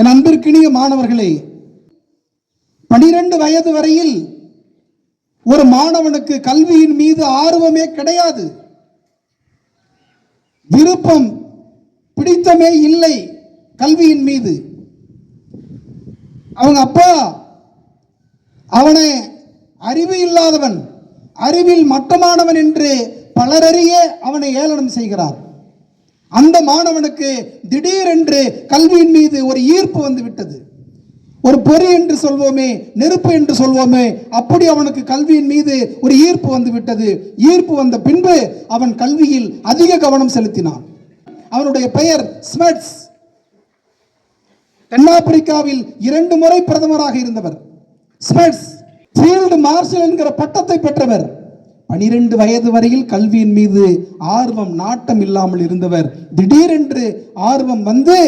என் அன்பிற்கினிய மாணவர்களே பனிரெண்டு வயது வரையில் ஒரு மாணவனுக்கு கல்வியின் மீது ஆர்வமே கிடையாது. விருப்பம் பிடித்தமே இல்லை கல்வியின் மீது. அவங்க அப்பா அவனை அறிவு இல்லாதவன் அறிவில் மட்டமானவன் என்று பலரறிய அவனை ஏளனம் செய்கிறார். அந்த மாணவனுக்கு திடீரென்று கல்வியின் மீது ஒரு ஈர்ப்பு வந்து விட்டது. ஒரு பொறி என்று சொல்வோமே நெருப்பு என்று சொல்வோமே அப்படி அவனுக்கு கல்வியின் மீது ஒரு ஈர்ப்பு வந்து விட்டது. ஈர்ப்பு வந்த பின்பு அவன் கல்வியில் அதிக கவனம் செலுத்தினான். அவனுடைய பெயர் ஸ்மெட்ஸ். தென்னாப்பிரிக்காவில் இரண்டு முறை பிரதமராக இருந்தவர். ஸ்மெட்ஸ். ஃபீல்டு மார்ஷல் என்கிற பட்டத்தை பெற்றவர். பனிரெண்டு வயது வரையில் கல்வியின் மீது ஆர்வம் நாட்டம் இல்லாமல் இருந்தவர். திடீரென்று ஆர்வம் வந்து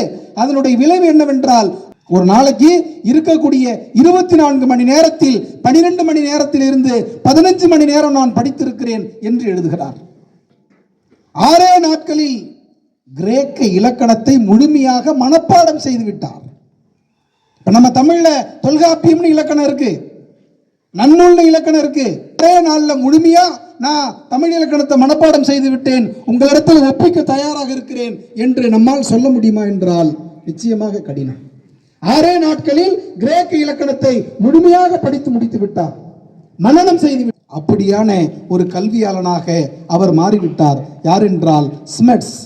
அதனுடைய விளைவு என்னவென்றால் ஒரு நாளைக்கு இருக்கக்கூடிய இருபத்தி நான்கு மணி நேரத்தில் பனிரெண்டு மணி நேரத்தில் இருந்து பதினஞ்சு மணி நேரம் நான் படித்திருக்கிறேன் என்று எழுதுகிறார். ஆறே நாட்களில் கிரேக்க இலக்கணத்தை முழுமையாக மனப்பாடம் செய்து விட்டார். இப்ப நம்ம தமிழ்ல தொல்காப்பியம்னு இலக்கணம் இருக்கு. நன்னூல்னு இலக்கணம் இருக்கு ஒரே நாளில் முழுமையா நான் தமிழ் இலக்கணத்தை மனப்பாடம் செய்து விட்டேன். உங்களிடத்தில் ஒப்பிக்க தயாராக இருக்கிறேன் என்று நம்மால் சொல்ல முடியுமா என்றால் நிச்சயமாக கடினம். ஆறே நாட்களில் கிரேக்க இலக்கணத்தை முழுமையாக படித்து முடித்து விட்டார். மனனம் செய்து அப்படியான ஒரு கல்வியாளனாக அவர் மாறிவிட்டார். யார் என்றால் ஸ்மெட்ஸ்.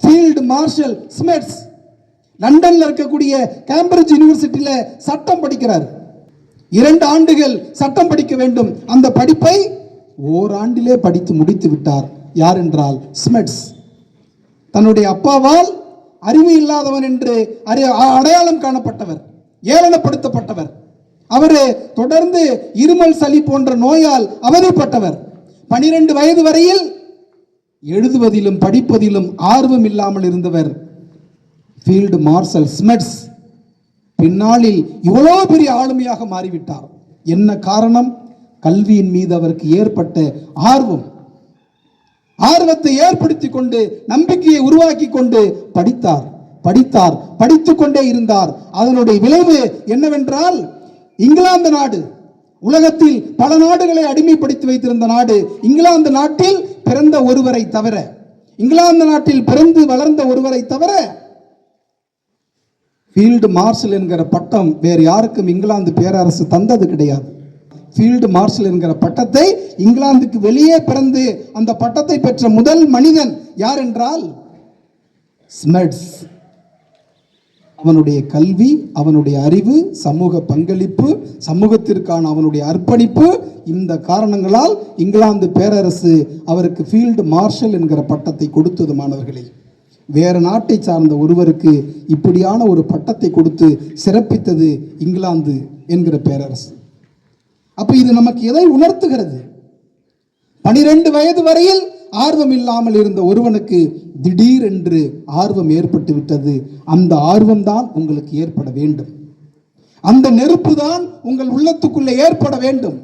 Field marshal ஸ்மெட்ஸ். லண்டன்ல இருக்கக்கூடிய கேம்பிரிட்ஜ் யூனிவர்சிட்டியில சட்டம் படிக்கிறார். இரண்டு ஆண்டுகள் சட்டம் படிக்க வேண்டும். அந்த படிப்பை ஓராண்டிலே படித்து முடித்து விட்டார். யார் என்றால் ஸ்மெட்ஸ் தன்னுடைய அப்பாவால் அறிவு இல்லாதவன் என்று அறி அ- அடையாளம் காணப்பட்டவர். ஏளனப்படுத்தப்பட்டவர். அவர் தொடர்ந்து இருமல் சளி போன்ற நோயால் அவதிப்பட்டவர். பனிரெண்டு வயது வரையில் எழுதுவதிலும் படிப்பதிலும் ஆர்வம் இல்லாமல் இருந்தவர். ஃபீல்டு மார்ஷல் ஸ்மெட்ஸ் பின்னாளில் இவ்வளோ பெரிய ஆளுமையாக மாறிவிட்டார். என்ன காரணம்? கல்வியின் மீது அவருக்கு ஏற்பட்ட ஆர்வம். ஆர்வத்தை ஏற்படுத்தி கொண்டு நம்பிக்கையை உருவாக்கி கொண்டு படித்தார். படித்தார் படித்துக் கொண்டே இருந்தார். அதனுடைய விளைவு என்னவென்றால் இங்கிலாந்து நாடு உலகத்தில் பல நாடுகளை அடிமைப்படுத்தி வைத்திருந்த நாடு இங்கிலாந்து நாட்டில் பிறந்த ஒருவரை தவிர இங்கிலாந்து நாட்டில் பிறந்து வளர்ந்த ஒருவரை தவிர ஃபீல்டு மார்ஷல் என்கிற பட்டம் வேறு யாருக்கும் இங்கிலாந்து பேரரசு தந்தது கிடையாது. ஃபீல்டு மார்ஷல் என்கிற பட்டத்தை இங்கிலாந்துக்கு வெளியே பிறந்து அந்த பட்டத்தை பெற்ற முதல் மனிதன் யார் என்றால்? ஸ்மெட்ஸ் அவனுடைய கல்வி அவனுடைய அறிவு சமூக பங்களிப்பு சமூகத்திற்கான அவனுடைய அர்ப்பணிப்பு இந்த காரணங்களால் இங்கிலாந்து பேரரசு அவருக்கு ஃபீல்டு மார்ஷல் என்கிற பட்டத்தை கொடுத்தது மாணவர்களே. வேறு நாட்டை சார்ந்த ஒருவருக்கு இப்படியான ஒரு பட்டத்தை கொடுத்து சிறப்பித்தது இங்கிலாந்து என்கிற பேரரசு. அப்போ இது நமக்கு எதை உணர்த்துகிறது? பனிரெண்டு வயது வரையில் ஆர்வம் இல்லாமல் இருந்த ஒருவனுக்கு திடீரென்று ஆர்வம் ஏற்பட்டு விட்டது. அந்த ஆர்வம் தான் உங்களுக்கு ஏற்பட வேண்டும். அந்த நெருப்பு தான் உங்கள் உள்ளத்துக்குள்ளே ஏற்பட வேண்டும்.